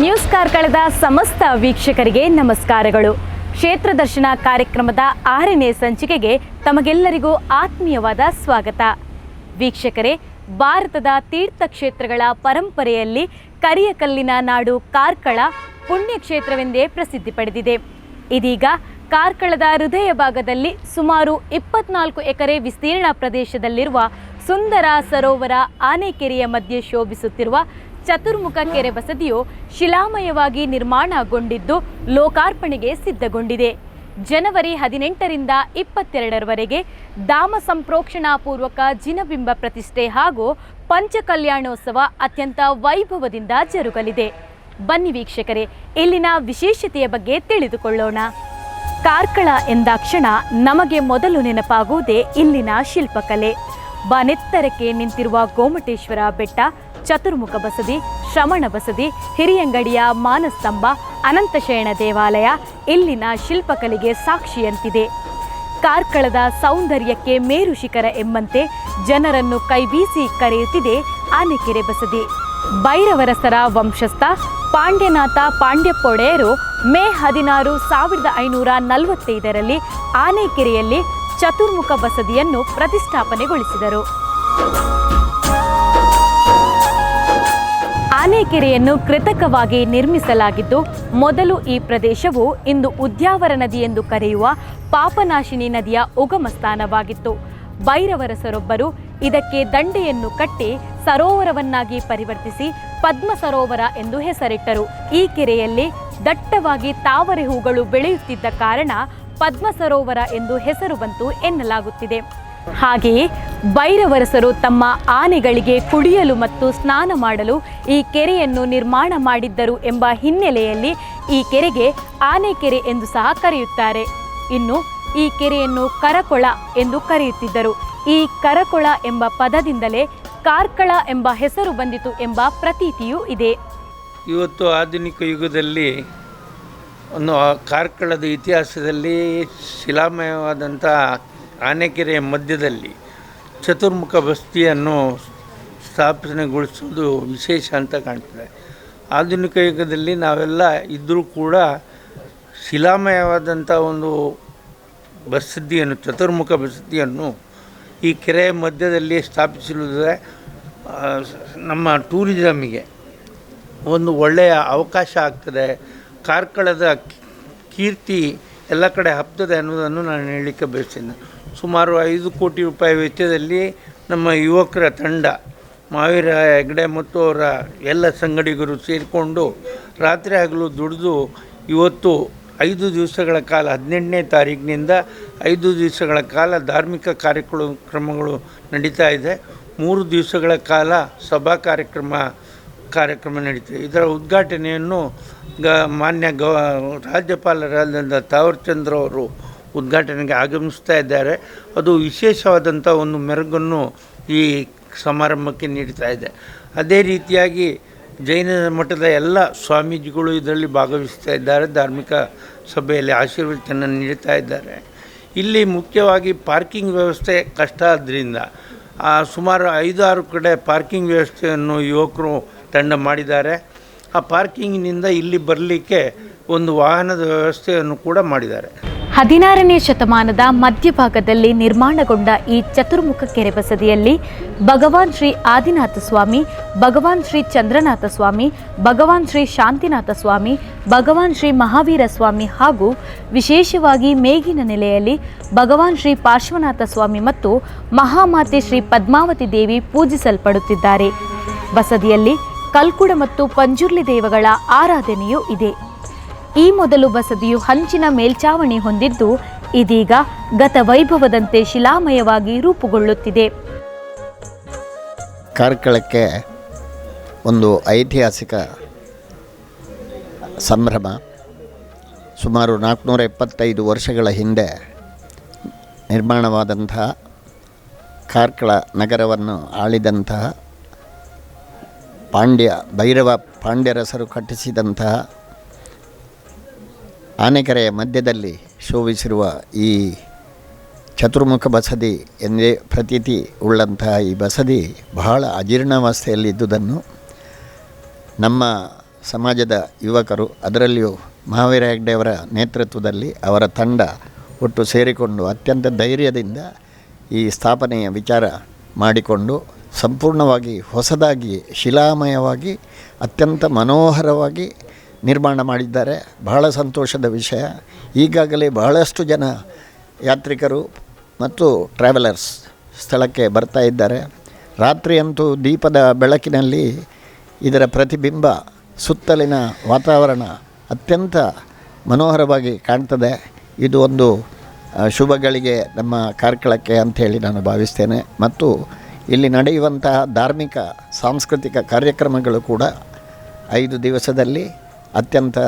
News ಕಾರ್ಕಳದ ಸಮಸ್ತ ವೀಕ್ಷಕರಿಗೆ ನಮಸ್ಕಾರಗಳು. ಕ್ಷೇತ್ರ ದರ್ಶನ ಕಾರ್ಯಕ್ರಮದ ಆರನೇ ಸಂಚಿಕೆಗೆ ತಮಗೆಲ್ಲರಿಗೂ ಆತ್ಮೀಯವಾದ ಸ್ವಾಗತ. ವೀಕ್ಷಕರೇ, ಭಾರತದ ತೀರ್ಥಕ್ಷೇತ್ರಗಳ ಪರಂಪರೆಯಲ್ಲಿ ಕರಿಯಕಲ್ಲಿನ ನಾಡು ಕಾರ್ಕಳ ಪುಣ್ಯಕ್ಷೇತ್ರವೆಂದೇ ಪ್ರಸಿದ್ಧಿ ಪಡೆದಿದೆ. ಇದೀಗ ಕಾರ್ಕಳದ ಹೃದಯ ಭಾಗದಲ್ಲಿ ಸುಮಾರು ಇಪ್ಪತ್ನಾಲ್ಕು ಎಕರೆ ವಿಸ್ತೀರ್ಣ ಪ್ರದೇಶದಲ್ಲಿರುವ ಸುಂದರ ಸರೋವರ ಆನೆಕೆರೆಯ ಮಧ್ಯೆ ಶೋಭಿಸುತ್ತಿರುವ ಚತುರ್ಮುಖ ಕೆರೆ ಬಸದಿಯು ಶಿಲಾಮಯವಾಗಿ ನಿರ್ಮಾಣಗೊಂಡಿದ್ದು ಲೋಕಾರ್ಪಣೆಗೆ ಸಿದ್ಧಗೊಂಡಿದೆ. ಜನವರಿ ಹದಿನೆಂಟರಿಂದ ಇಪ್ಪತ್ತೆರಡರವರೆಗೆ ಧಾಮ ಸಂಪ್ರೋಕ್ಷಣಾ ಪೂರ್ವಕ ಜಿನಬಿಂಬ ಪ್ರತಿಷ್ಠೆ ಹಾಗೂ ಪಂಚಕಲ್ಯಾಣೋತ್ಸವ ಅತ್ಯಂತ ವೈಭವದಿಂದ ಜರುಗಲಿದೆ. ಬನ್ನಿ ವೀಕ್ಷಕರೇ, ಇಲ್ಲಿನ ವಿಶೇಷತೆಯ ಬಗ್ಗೆ ತಿಳಿದುಕೊಳ್ಳೋಣ. ಕಾರ್ಕಳ ಎಂದಾಕ್ಷಣ ನಮಗೆ ಮೊದಲು ನೆನಪಾಗುವುದೇ ಇಲ್ಲಿನ ಶಿಲ್ಪಕಲೆ. ಬನೆತ್ತರಕ್ಕೆ ನಿಂತಿರುವ ಗೋಮಟೇಶ್ವರ ಬೆಟ್ಟ ಚತುರ್ಮುಖ ಬಸದಿ ಶ್ರಮಣ ಬಸದಿ, ಹಿರಿಯಂಗಡಿಯ ಮಾನಸ್ತಂಭ ಅನಂತಶಯಣ ದೇವಾಲಯ ಇಲ್ಲಿನ ಶಿಲ್ಪಕಲೆಗೆ ಸಾಕ್ಷಿಯಂತಿದೆ. ಕಾರ್ಕಳದ ಸೌಂದರ್ಯಕ್ಕೆ ಮೇರು ಶಿಖರ ಎಂಬಂತೆ ಜನರನ್ನು ಕೈಬೀಸಿ ಕರೆಯುತ್ತಿದೆ ಆನೆಕೆರೆ ಬಸದಿ. ಭೈರವರಸರ ವಂಶಸ್ಥ ಪಾಂಡ್ಯನಾಥ ಪಾಂಡ್ಯಪ್ಪೊಡೆಯರು ಮೇ ಹದಿನಾರು ಸಾವಿರದ ಐನೂರ ನಲವತ್ತೈದರಲ್ಲಿ ಆನೆಕೆರೆಯಲ್ಲಿ ಚತುರ್ಮುಖ ಬಸದಿಯನ್ನು ಪ್ರತಿಷ್ಠಾಪನೆಗೊಳಿಸಿದರು. ಆನೆಕೆರೆಯನ್ನು ಕೃತಕವಾಗಿ ನಿರ್ಮಿಸಲಾಗಿದ್ದು, ಮೊದಲು ಈ ಪ್ರದೇಶವು ಇಂದು ಉದ್ಯಾವರ ನದಿ ಎಂದು ಕರೆಯುವ ಪಾಪನಾಶಿನಿ ನದಿಯ ಉಗಮ ಸ್ಥಾನವಾಗಿತ್ತು ಭೈರವರಸರೊಬ್ಬರು ಇದಕ್ಕೆ ದಂಡೆಯನ್ನು ಕಟ್ಟಿ ಸರೋವರವನ್ನಾಗಿ ಪರಿವರ್ತಿಸಿ ಪದ್ಮ ಸರೋವರ ಎಂದು ಹೆಸರಿಟ್ಟರು. ಈ ಕೆರೆಯಲ್ಲಿ ದಟ್ಟವಾಗಿ ತಾವರೆ ಹೂಗಳು ಬೆಳೆಯುತ್ತಿದ್ದ ಕಾರಣ ಪದ್ಮ ಸರೋವರ ಎಂದು ಹೆಸರು ಬಂತು ಎನ್ನಲಾಗುತ್ತಿದೆ. ಹಾಗೆಯೇ ಭೈರವರಸರು ತಮ್ಮ ಆನೆಗಳಿಗೆ ಕುಡಿಯಲು ಮತ್ತು ಸ್ನಾನ ಮಾಡಲು ಈ ಕೆರೆಯನ್ನು ನಿರ್ಮಾಣ ಮಾಡಿದ್ದರು ಎಂಬ ಹಿನ್ನೆಲೆಯಲ್ಲಿ ಈ ಕೆರೆಗೆ ಆನೆಕೆರೆ ಎಂದು ಸಹ ಕರೆಯುತ್ತಾರೆ. ಇನ್ನು ಈ ಕೆರೆಯನ್ನು ಕರಕೊಳ ಎಂದು ಕರೆಯುತ್ತಿದ್ದರು. ಈ ಕರಕೊಳ ಎಂಬ ಪದದಿಂದಲೇ ಕಾರ್ಕಳ ಎಂಬ ಹೆಸರು ಬಂದಿತು ಎಂಬ ಪ್ರತೀತಿಯೂ ಇದೆ. ಇವತ್ತು ಆಧುನಿಕ ಯುಗದಲ್ಲಿ ಒಂದು ಕಾರ್ಕಳದ ಇತಿಹಾಸದಲ್ಲಿ ಶಿಲಾಮಯವಾದಂಥ ಆನೆಕೆರೆಯ ಮಧ್ಯದಲ್ಲಿ ಚತುರ್ಮುಖ ಬಸ್ತಿಯನ್ನು ಸ್ಥಾಪನೆಗೊಳಿಸುವುದು ವಿಶೇಷ ಅಂತ ಕಾಣ್ತದೆ. ಆಧುನಿಕ ಯುಗದಲ್ಲಿ ನಾವೆಲ್ಲ ಇದ್ದರೂ ಕೂಡ ಶಿಲಾಮಯವಾದಂಥ ಒಂದು ಬಸದಿಯನ್ನು ಚತುರ್ಮುಖ ಬಸದಿಯನ್ನು ಈ ಕೆರೆಯ ಮಧ್ಯದಲ್ಲಿ ಸ್ಥಾಪಿಸಿರುವುದರೆ ನಮ್ಮ ಟೂರಿಸಮಿಗೆ ಒಂದು ಒಳ್ಳೆಯ ಅವಕಾಶ ಆಗ್ತದೆ. ಕಾರ್ಕಳದ ಕೀರ್ತಿ ಎಲ್ಲ ಕಡೆ ಹಬ್ತದೆ ಅನ್ನೋದನ್ನು ನಾನು ಹೇಳಲಿಕ್ಕೆ ಬಯಸ್ತೇನೆ. ಸುಮಾರು ಐದು ಕೋಟಿ ರೂಪಾಯಿ ವೆಚ್ಚದಲ್ಲಿ ನಮ್ಮ ಯುವಕರ ತಂಡ, ಮಾವೀರ ಹೆಗ್ಡೆ ಮತ್ತು ಅವರ ಎಲ್ಲ ಸಂಗಡಿಗರು ಸೇರಿಕೊಂಡು ರಾತ್ರಿ ಹಗಲು ದುಡಿದು ಇವತ್ತು ಐದು ದಿವಸಗಳ ಕಾಲ, ಹದಿನೆಂಟನೇ ತಾರೀಕಿನಿಂದ ಐದು ದಿವಸಗಳ ಕಾಲ ಧಾರ್ಮಿಕ ಕಾರ್ಯಕ್ರಮಗಳು ಕ್ರಮಗಳು ನಡೀತಾ ಇದೆ. ಮೂರು ದಿವಸಗಳ ಕಾಲ ಸಭಾ ಕಾರ್ಯಕ್ರಮ ಕಾರ್ಯಕ್ರಮ ನಡೀತದೆ. ಇದರ ಉದ್ಘಾಟನೆಯನ್ನು ಗ, ಮಾನ್ಯ ಗ ರಾಜ್ಯಪಾಲರಾದಂಥ ತಾವರ್ಚಂದ್ರ ಅವರು ಉದ್ಘಾಟನೆಗೆ ಆಗಮಿಸ್ತಾ ಇದ್ದಾರೆ. ಅದು ವಿಶೇಷವಾದಂಥ ಒಂದು ಮೆರುಗನ್ನು ಈ ಸಮಾರಂಭಕ್ಕೆ ನೀಡ್ತಾ ಇದೆ. ಅದೇ ರೀತಿಯಾಗಿ ಜೈನ ಮಠದ ಎಲ್ಲ ಸ್ವಾಮೀಜಿಗಳು ಇದರಲ್ಲಿ ಭಾಗವಹಿಸ್ತಾ ಇದ್ದಾರೆ. ಧಾರ್ಮಿಕ ಸಭೆಯಲ್ಲಿ ಆಶೀರ್ವಚನ ನೀಡ್ತಾ ಇದ್ದಾರೆ. ಇಲ್ಲಿ ಮುಖ್ಯವಾಗಿ ಪಾರ್ಕಿಂಗ್ ವ್ಯವಸ್ಥೆ ಕಷ್ಟ ಆದ್ದರಿಂದ ಸುಮಾರು ಐದಾರು ಕಡೆ ಪಾರ್ಕಿಂಗ್ ವ್ಯವಸ್ಥೆಯನ್ನು ಯುವಕರು ತಂಡ ಮಾಡಿದ್ದಾರೆ. ಆ ಪಾರ್ಕಿಂಗಿನಿಂದ ಇಲ್ಲಿ ಬರಲಿಕ್ಕೆ ಒಂದು ವಾಹನದ ವ್ಯವಸ್ಥೆಯನ್ನು ಕೂಡ ಮಾಡಿದ್ದಾರೆ. ಹದಿನಾರನೇ ಶತಮಾನದ ಮಧ್ಯಭಾಗದಲ್ಲಿ ನಿರ್ಮಾಣಗೊಂಡ ಈ ಚತುರ್ಮುಖ ಕೆರೆ ಬಸದಿಯಲ್ಲಿ ಭಗವಾನ್ ಶ್ರೀ ಆದಿನಾಥ ಸ್ವಾಮಿ, ಭಗವಾನ್ ಶ್ರೀ ಚಂದ್ರನಾಥ ಸ್ವಾಮಿ, ಭಗವಾನ್ ಶ್ರೀ ಶಾಂತಿನಾಥ ಸ್ವಾಮಿ, ಭಗವಾನ್ ಶ್ರೀ ಮಹಾವೀರ ಸ್ವಾಮಿ ಹಾಗೂ ವಿಶೇಷವಾಗಿ ಮೇಗಿನ ನೆಲೆಯಲ್ಲಿ ಭಗವಾನ್ ಶ್ರೀ ಪಾರ್ಶ್ವನಾಥ ಸ್ವಾಮಿ ಮತ್ತು ಮಹಾಮಾತೆ ಶ್ರೀ ಪದ್ಮಾವತಿ ದೇವಿ ಪೂಜಿಸಲ್ಪಡುತ್ತಿದ್ದಾರೆ. ಬಸದಿಯಲ್ಲಿ ಕಲ್ಕುಡ ಮತ್ತು ಪಂಜುರ್ಲಿ ದೇವಗಳ ಆರಾಧನೆಯೂ ಇದೆ. ಈ ಮೊದಲು ಬಸದಿಯು ಹಂಚಿನ ಮೇಲ್ಚಾವಣಿ ಹೊಂದಿದ್ದು ಇದೀಗ ಗತ ವೈಭವದಂತೆ ಶಿಲಾಮಯವಾಗಿ ರೂಪುಗೊಳ್ಳುತ್ತಿದೆ. ಕಾರ್ಕಳಕ್ಕೆ ಒಂದು ಐತಿಹಾಸಿಕ ಸಂಭ್ರಮ. ಸುಮಾರು ನಾಲ್ಕುನೂರ ಎಪ್ಪತ್ತೈದು ವರ್ಷಗಳ ಹಿಂದೆ ನಿರ್ಮಾಣವಾದಂತಹ ಕಾರ್ಕಳ ನಗರವನ್ನು ಆಳಿದಂತಹ ಪಾಂಡ್ಯ, ಭೈರವ ಪಾಂಡ್ಯರಸರು ಕಟ್ಟಿಸಿದಂತಹ ಆನೆಕೆರೆಯ ಮಧ್ಯದಲ್ಲಿ ಶೋಭಿಸಿರುವ ಈ ಚತುರ್ಮುಖ ಬಸದಿ ಎಂದೇ ಪ್ರತೀತಿ ಉಳ್ಳಂತಹ ಈ ಬಸದಿ ಬಹಳ ಅಜೀರ್ಣಾವಸ್ಥೆಯಲ್ಲಿದ್ದುದನ್ನು ನಮ್ಮ ಸಮಾಜದ ಯುವಕರು, ಅದರಲ್ಲಿಯೂ ಮಹಾವೀರ ಹೆಗ್ಡೆಯವರ ನೇತೃತ್ವದಲ್ಲಿ ಅವರ ತಂಡ ಒಟ್ಟು ಸೇರಿಕೊಂಡು ಅತ್ಯಂತ ಧೈರ್ಯದಿಂದ ಈ ಸ್ಥಾಪನೆಯ ವಿಚಾರ ಮಾಡಿಕೊಂಡು ಸಂಪೂರ್ಣವಾಗಿ ಹೊಸದಾಗಿ, ಶಿಲಾಮಯವಾಗಿ, ಅತ್ಯಂತ ಮನೋಹರವಾಗಿ ನಿರ್ಮಾಣ ಮಾಡಿದ್ದಾರೆ. ಬಹಳ ಸಂತೋಷದ ವಿಷಯ. ಈಗಾಗಲೇ ಬಹಳಷ್ಟು ಜನ ಯಾತ್ರಿಕರು ಮತ್ತು ಟ್ರಾವೆಲರ್ಸ್ ಸ್ಥಳಕ್ಕೆ ಬರ್ತಾ ಇದ್ದಾರೆ. ರಾತ್ರಿಯಂತೂ ದೀಪದ ಬೆಳಕಿನಲ್ಲಿ ಇದರ ಪ್ರತಿಬಿಂಬ ಸುತ್ತಲಿನ ವಾತಾವರಣ ಅತ್ಯಂತ ಮನೋಹರವಾಗಿ ಕಾಣ್ತದೆ. ಇದು ಒಂದು ಶುಭಗಳಿಗೆ ನಮ್ಮ ಕಾರ್ಕಳಕ್ಕೆ ಅಂಥೇಳಿ ನಾನು ಭಾವಿಸ್ತೇನೆ. ಮತ್ತು ಇಲ್ಲಿ ನಡೆಯುವಂತಹ ಧಾರ್ಮಿಕ, ಸಾಂಸ್ಕೃತಿಕ ಕಾರ್ಯಕ್ರಮಗಳು ಕೂಡ ಐದು ದಿವಸದಲ್ಲಿ ಅತ್ಯಂತ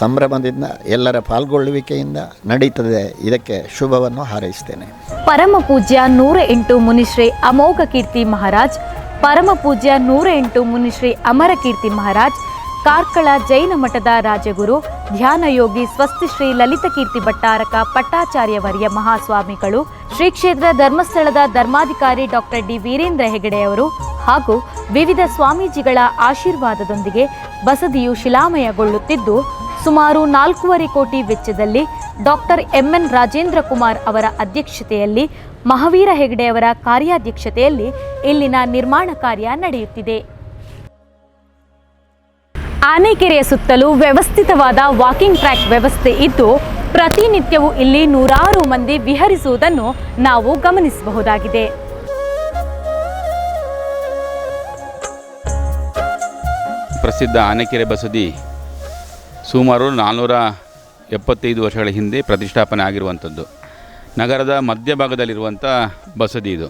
ಸಂಭ್ರಮದಿಂದ ಎಲ್ಲರ ಪಾಲ್ಗೊಳ್ಳುವಿಕೆಯಿಂದ ನಡೀತದೆ ಇದಕ್ಕೆ ಶುಭವನ್ನು ಹಾರೈಸ್ತೇನೆ. ಪರಮ ಪೂಜ್ಯ ನೂರ ಎಂಟು ಮುನಿಶ್ರೀ ಅಮೋಘ ಕೀರ್ತಿ ಮಹಾರಾಜ್, ಪರಮ ಪೂಜ್ಯ ನೂರ ಎಂಟು ಮುನಿಶ್ರೀ ಅಮರ ಕೀರ್ತಿ ಮಹಾರಾಜ್, ಕಾರ್ಕಳ ಜೈನ ಮಠದ ರಾಜಗುರು ಧ್ಯಾನ ಯೋಗಿ ಸ್ವಸ್ತಿ ಶ್ರೀ ಲಲಿತ ಕೀರ್ತಿ ಭಟ್ಟಾರಕ ಪಟ್ಟಾಚಾರ್ಯವರ್ಯ ಮಹಾಸ್ವಾಮಿಗಳು, ಶ್ರೀ ಕ್ಷೇತ್ರ ಧರ್ಮಸ್ಥಳದ ಧರ್ಮಾಧಿಕಾರಿ ಡಾಕ್ಟರ್ ಡಿ ವೀರೇಂದ್ರ ಹೆಗಡೆಯವರು ಹಾಗೂ ವಿವಿಧ ಸ್ವಾಮೀಜಿಗಳ ಆಶೀರ್ವಾದದೊಂದಿಗೆ ಬಸದಿಯು ಶಿಲಾಮಯಗೊಳ್ಳುತ್ತಿದ್ದು, ಸುಮಾರು ನಾಲ್ಕೂವರೆ ಕೋಟಿ ವೆಚ್ಚದಲ್ಲಿ ಡಾಕ್ಟರ್ ಎಂಎನ್ ರಾಜೇಂದ್ರ ಕುಮಾರ್ ಅವರ ಅಧ್ಯಕ್ಷತೆಯಲ್ಲಿ ಮಹಾವೀರ ಹೆಗಡೆಯವರ ಕಾರ್ಯಾಧ್ಯಕ್ಷತೆಯಲ್ಲಿ ಇಲ್ಲಿನ ನಿರ್ಮಾಣ ಕಾರ್ಯ ನಡೆಯುತ್ತಿದೆ. ಆನೆಕೆರೆಯ ಸುತ್ತಲೂ ವ್ಯವಸ್ಥಿತವಾದ ವಾಕಿಂಗ್ ಟ್ರ್ಯಾಕ್ ವ್ಯವಸ್ಥೆ ಇದ್ದು, ಪ್ರತಿನಿತ್ಯವೂ ಇಲ್ಲಿ ನೂರಾರು ಮಂದಿ ವಿಹರಿಸುವುದನ್ನು ನಾವು ಗಮನಿಸಬಹುದಾಗಿದೆ. ಪ್ರಸಿದ್ಧ ಆನೆಕೆರೆ ಬಸದಿ ಸುಮಾರು ನಾನ್ನೂರ ಎಪ್ಪತ್ತೈದು ವರ್ಷಗಳ ಹಿಂದೆ ಪ್ರತಿಷ್ಠಾಪನೆ ಆಗಿರುವಂಥದ್ದು. ನಗರದ ಮಧ್ಯಭಾಗದಲ್ಲಿರುವಂಥ ಬಸದಿ ಇದು.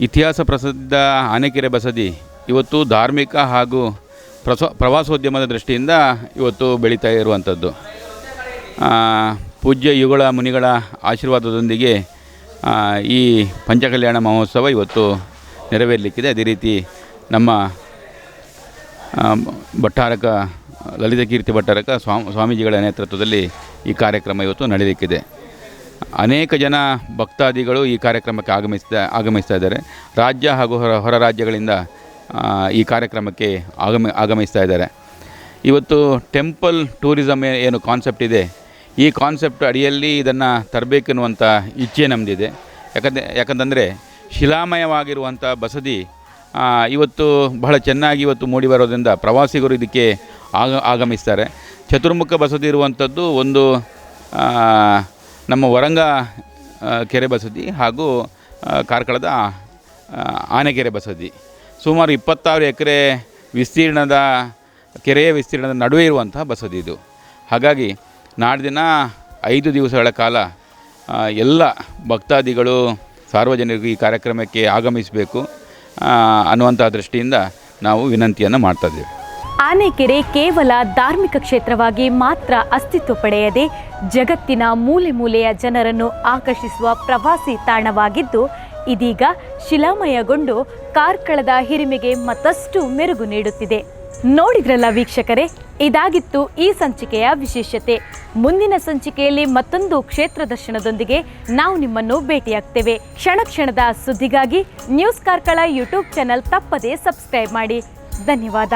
ಇತಿಹಾಸ ಪ್ರಸಿದ್ಧ ಆನೆಕೆರೆ ಬಸದಿ ಇವತ್ತು ಧಾರ್ಮಿಕ ಹಾಗೂ ಪ್ರಸ, ಪ್ರವಾಸೋದ್ಯಮದ ದೃಷ್ಟಿಯಿಂದ ಇವತ್ತು ಬೆಳೀತಾ ಇರುವಂಥದ್ದು. ಪೂಜ್ಯ ಯುಗಳ ಮುನಿಗಳ ಆಶೀರ್ವಾದದೊಂದಿಗೆ ಈ ಪಂಚಕಲ್ಯಾಣ ಮಹೋತ್ಸವ ಇವತ್ತು ನೆರವೇರಲಿಕ್ಕಿದೆ. ಅದೇ ರೀತಿ ನಮ್ಮ ಭಟ್ಟಾರಕ, ಲಲಿತ ಕೀರ್ತಿ ಭಟ್ಟಾರಕ ಸ್ವಾಮಿ, ಸ್ವಾಮೀಜಿಗಳ ನೇತೃತ್ವದಲ್ಲಿ ಈ ಕಾರ್ಯಕ್ರಮ ಇವತ್ತು ನಡೆಯಲಿಕ್ಕಿದೆ ಅನೇಕ ಜನ ಭಕ್ತಾದಿಗಳು ಈ ಕಾರ್ಯಕ್ರಮಕ್ಕೆ ಆಗಮಿಸ್ತಾ ಆಗಮಿಸ್ತಾ ಇದ್ದಾರೆ. ರಾಜ್ಯ ಹಾಗೂ ಹೊರ ಹೊರ ರಾಜ್ಯಗಳಿಂದ ಈ ಕಾರ್ಯಕ್ರಮಕ್ಕೆ ಆಗಮ, ಆಗಮಿಸ್ತಾ ಇದ್ದಾರೆ. ಇವತ್ತು ಟೆಂಪಲ್ ಟೂರಿಸಮ್ ಏನು ಕಾನ್ಸೆಪ್ಟ್ ಇದೆ. ಈ ಕಾನ್ಸೆಪ್ಟ್ ಅಡಿಯಲ್ಲಿ ಇದನ್ನು ತರಬೇಕೆನ್ನುವಂಥ ಇಚ್ಛೆ ನಮ್ಮದಿದೆ ಯಾಕಂದರೆ ಯಾಕಂತಂದರೆ ಶಿಲಾಮಯವಾಗಿರುವಂಥ ಬಸದಿ ಇವತ್ತು ಬಹಳ ಚೆನ್ನಾಗಿ ಇವತ್ತು ಮೂಡಿ ಬರೋದ್ರಿಂದ ಪ್ರವಾಸಿಗರು ಇದಕ್ಕೆ ಆಗ, ಆಗಮಿಸ್ತಾರೆ. ಚತುರ್ಮುಖ ಬಸದಿ ಇರುವಂಥದ್ದು ಒಂದು ನಮ್ಮ ವರಂಗ ಕೆರೆ ಬಸದಿ ಹಾಗೂ ಕಾರ್ಕಳದ ಆನೆಕೆರೆ ಬಸದಿ. ಸುಮಾರು ಇಪ್ಪತ್ತಾರು ಎಕರೆ ವಿಸ್ತೀರ್ಣದ, ಕೆರೆಯ ವಿಸ್ತೀರ್ಣದ ನಡುವೆ ಇರುವಂತಹ ಬಸದಿ ಇದು. ಹಾಗಾಗಿ ನಾಡಿದಿನ ಐದು ದಿವಸಗಳ ಕಾಲ ಎಲ್ಲ ಭಕ್ತಾದಿಗಳು ಸಾರ್ವಜನಿಕರು ಈ ಕಾರ್ಯಕ್ರಮಕ್ಕೆ ಆಗಮಿಸಬೇಕು ಅನ್ನುವಂಥ ದೃಷ್ಟಿಯಿಂದ ನಾವು ವಿನಂತಿಯನ್ನು ಮಾಡ್ತಾ ಇದ್ದೇವೆ. ಆನೆಕೆರೆ ಕೇವಲ ಧಾರ್ಮಿಕ ಕ್ಷೇತ್ರವಾಗಿ ಮಾತ್ರ ಅಸ್ತಿತ್ವ ಪಡೆಯದೆ ಜಗತ್ತಿನ ಮೂಲೆ ಮೂಲೆಯ ಜನರನ್ನು ಆಕರ್ಷಿಸುವ ಪ್ರವಾಸಿ ತಾಣವಾಗಿದ್ದು ಇದೀಗ ಶಿಲಾಮಯಗೊಂಡು ಕಾರ್ಕಳದ ಹಿರಿಮೆಗೆ ಮತ್ತಷ್ಟು ಮೆರುಗು ನೀಡುತ್ತಿದೆ. ನೋಡಿದ್ರಲ್ಲ ವೀಕ್ಷಕರೇ, ಇದಾಗಿತ್ತು ಈ ಸಂಚಿಕೆಯ ವಿಶೇಷತೆ. ಮುಂದಿನ ಸಂಚಿಕೆಯಲ್ಲಿ ಮತ್ತೊಂದು ಕ್ಷೇತ್ರ ದರ್ಶನದೊಂದಿಗೆ ನಾವು ನಿಮ್ಮನ್ನು ಭೇಟಿಯಾಗ್ತೇವೆ. ಕ್ಷಣ ಕ್ಷಣದ ಸುದ್ದಿಗಾಗಿ ನ್ಯೂಸ್ ಕಾರ್ಕಳ ಯೂಟ್ಯೂಬ್ ಚಾನೆಲ್ ತಪ್ಪದೇ ಸಬ್ಸ್ಕ್ರೈಬ್ ಮಾಡಿ. ಧನ್ಯವಾದ.